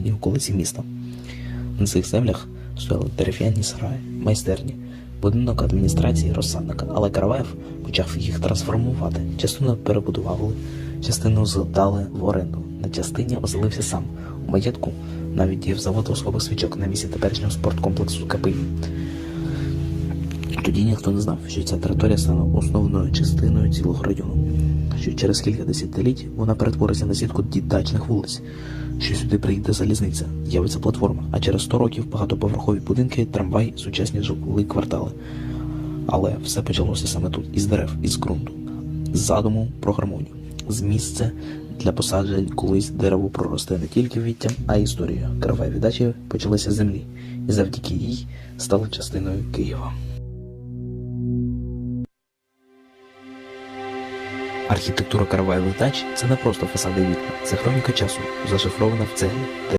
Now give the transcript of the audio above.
східній околиці міста. На цих землях стояли дерев'яні сараї, майстерні, будинок адміністрації розсадника, але Караваєв почав їх трансформувати. Частину перебудували, частину здали в оренду. На частині оселився сам. У маєтку навіть діяв завод особих свічок на місці теперішнього спорткомплексу КПІ. Тоді ніхто не знав, що ця територія стане основною частиною цілого району, що через кілька десятиліть вона перетвориться на сітку дачних вулиць, що сюди приїде залізниця, з'явиться платформа, а через 100 років багатоповерхові будинки, трамвай, сучасні жилі квартали. Але все почалося саме тут, із дерев, із ґрунту, з задуму про гармонію, з місця для посаджень, колись дерево проросте не тільки віттям, а й історією. Караваєві дачі почалися з землі, і завдяки їй стали частиною Києва. Архітектура Караваєвих дач це не просто фасади вікна, це хроніка часу, зашифрована в цеглі,